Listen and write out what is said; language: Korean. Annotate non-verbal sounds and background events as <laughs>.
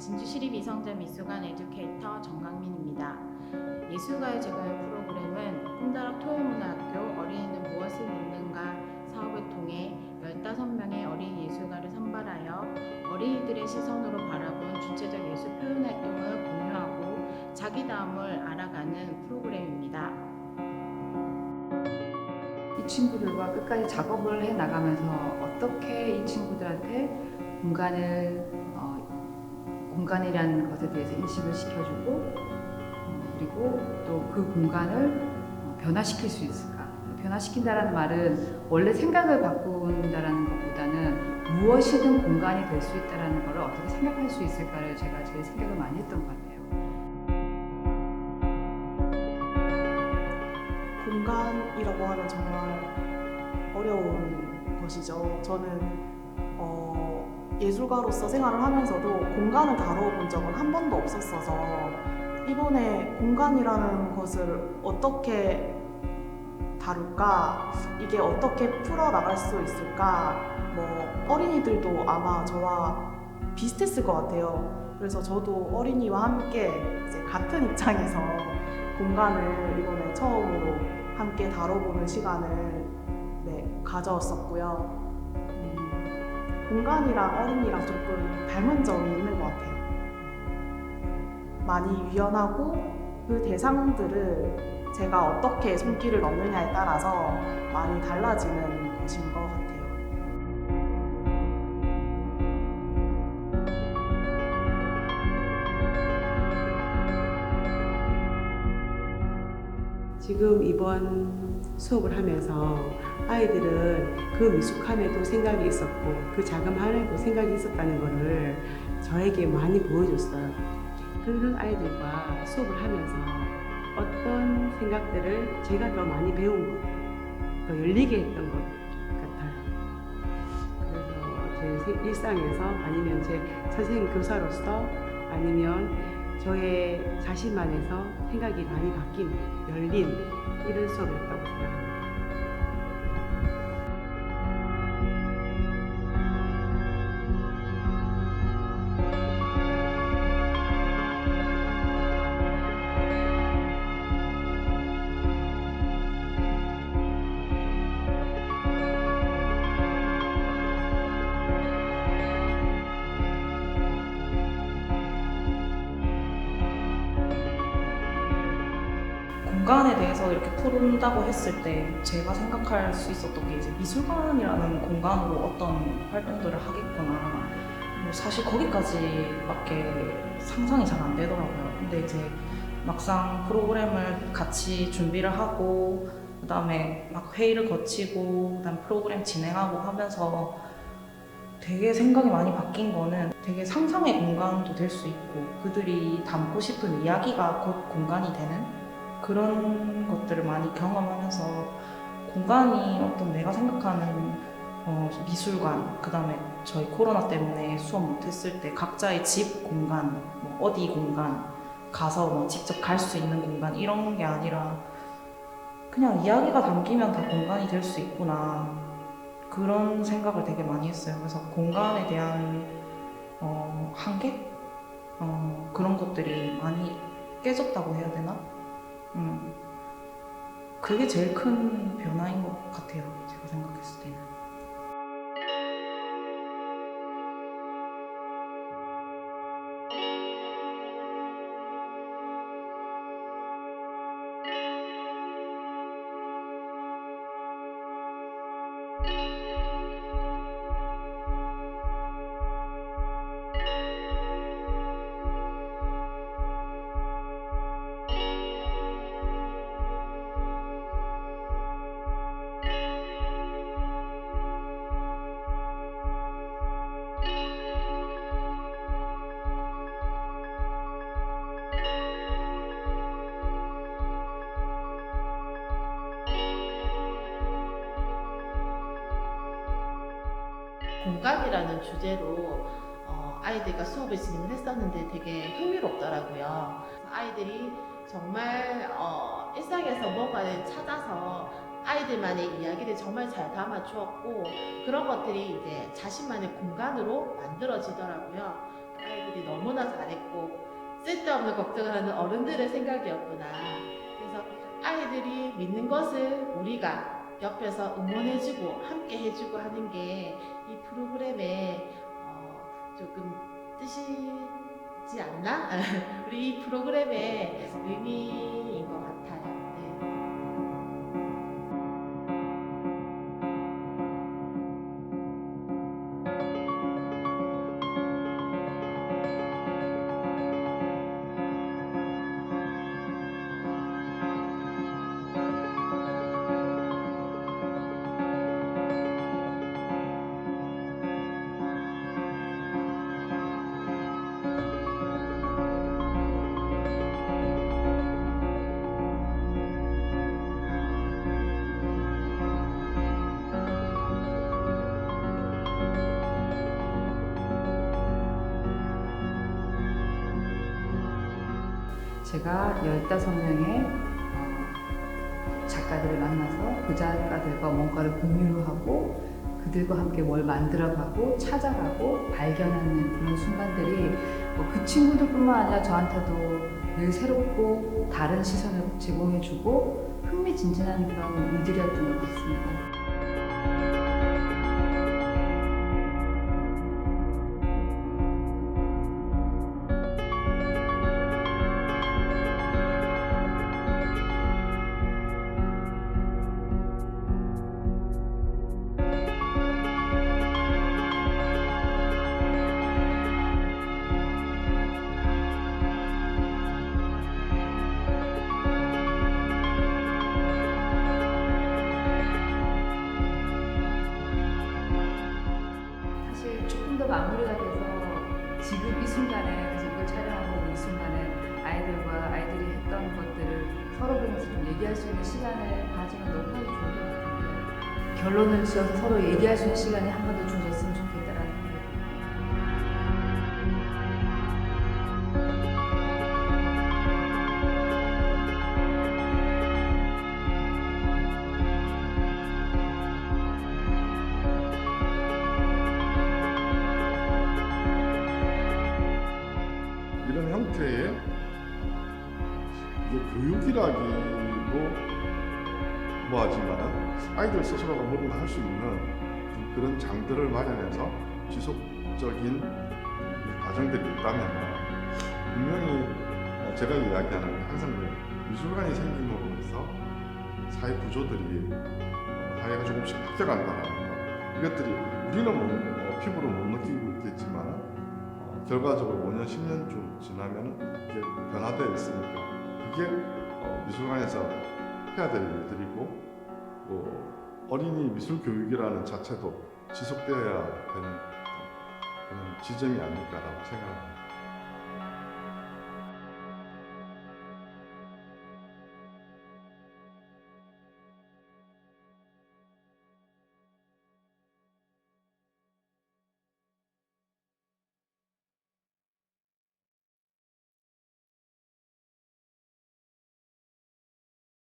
진주시립 이성대 미술관 에듀케이터 정강민입니다. 예술가의 제과의 프로그램은 꿈다락 토요문화학교 어린이는 무엇을 믿는가 사업을 통해 15명의 어린이 예술가를 선발하여 어린이들의 시선으로 바라본 주체적 예술 표현 활동을 공유하고 자기다움을 알아가는 프로그램입니다. 이 친구들과 끝까지 작업을 해 나가면서 어떻게 이 친구들한테 공간을 어, 공간이라는 것에 대해서 인식을 시켜주고 어, 그리고 또 그 공간을 어, 변화시킬 수 있을까? 변화시킨다라는 말은 원래 생각을 바꾼다라는 것보다는 무엇이든 공간이 될 수 있다라는 것을 어떻게 생각할 수 있을까를 제가 제일 생각을 많이 했던 것 같아요. 공간이라고 하면 정말 어려운 것이죠. 저는 어, 예술가로서 생활을 하면서도 공간을 다뤄본 적은 한 번도 없었어서 이번에 공간이라는 것을 어떻게 다룰까, 이게 어떻게 풀어나갈 수 있을까, 뭐 어린이들도 아마 저와 비슷했을 것 같아요. 그래서 저도 어린이와 함께 이제 같은 입장에서 공간을 이번에 처음으로 함께 다뤄보는 시간을 네, 가져왔었고요. 음, 공간이랑 어린이랑 조금 닮은 점이 있는 것 같아요. 많이 유연하고 그 대상들을 제가 어떻게 손길을 넣느냐에 따라서 많이 달라지는 것인 것 같아요. 지금 이번 수업을 하면서 아이들은 그 미숙함에도 생각이 있었고 그 자그마함에도 생각이 있었다는 것을 저에게 많이 보여줬어요. 그런 아이들과 수업을 하면서 어떤 생각들을 제가 더 많이 배운 것, 더 열리게 했던 것 같아요. 그래서 제 세- 일상에서 아니면 제 선생님 교사로서 아니면 저의 자신만에서 생각이 많이 바뀐, 열린 이런 수업이었다고 생각합니다. 대해서 이렇게 푸른다고 했을 때 제가 생각할 수 있었던 게 이제 미술관이라는 공간으로 어떤 활동들을 하겠구나. 뭐 사실 거기까지밖에 상상이 잘 안 되더라고요. 근데 이제 막상 프로그램을 같이 준비를 하고 그다음에 막 회의를 거치고 그다음 프로그램 진행하고 하면서 되게 생각이 많이 바뀐 거는 되게 상상의 공간도 될 수 있고 그들이 담고 싶은 이야기가 곧 공간이 되는 그런 것들을 많이 경험하면서 공간이 어떤 내가 생각하는 어, 미술관, 그 다음에 저희 코로나 때문에 수업 못했을 때 각자의 집 공간, 뭐 어디 공간, 가서 뭐 직접 갈 수 있는 공간 이런 게 아니라 그냥 이야기가 담기면 다 공간이 될 수 있구나 그런 생각을 되게 많이 했어요. 그래서 공간에 대한 어, 한계? 어, 그런 것들이 많이 깨졌다고 해야 되나? 음, 그게 제일 큰 변화인 것 같아요. 제가 생각했을 때는. 공간이라는 주제로 어, 아이들과 수업을 진행을 했었는데 되게 흥미롭더라고요. 아이들이 정말 어, 일상에서 뭔가를 찾아서 아이들만의 이야기를 정말 잘 담아 주었고 그런 것들이 이제 자신만의 공간으로 만들어지더라고요. 아이들이 너무나 잘했고 쓸데없는 걱정을 하는 어른들의 생각이었구나. 그래서 아이들이 믿는 것을 우리가 옆에서 응원해주고 함께 해주고 하는 게 이 프로그램의 어, 조금 뜻이지 않나? <laughs> 우리 이 프로그램의 의미인 것 같아요. 제가 15명의 어, 작가들을 만나서 그 작가들과 뭔가를 공유를 하고 그들과 함께 뭘 만들어가고 찾아가고 발견하는 그런 순간들이 뭐그 친구들뿐만 아니라 저한테도 늘 새롭고 다른 시선을 제공해주고 흥미진진한 그런 일들이었던 것 같습니다. 마무리가 돼서 지금 이 순간에 그래서 촬영하고 있는 이 순간에 아이들과 아이들이 했던 것들을 서로 보면서 좀 얘기할 수 있는 시간을 가지면 너무나도 좋을 것 같은데 결론을 지어서 서로 얘기할 수 있는 시간이 한 번 더 주어졌 이런 형태의 이게 교육이라기도 뭐하지만 아이들 스스로가 뭔가 할 수 있는 그런 장들을 마련해서 지속적인 과정들이 있다면 분명히 제가 이야기하는 항상 그 미술관이 생김으로 해서 사회 구조들이 사회가 조금씩 바뀌어간다는 것 이것들이 우리는 뭐, 어, 피부로 못 느끼고 있겠지만 어, 결과적으로 5년, 10년 좀 지나면 이게 변화되어 있으니까 그게 어, 미술관에서 해야 될 일들이고 또 어린이 미술 교육이라는 자체도 지속되어야 되는 그런 지점이 아닐까라고 생각합니다.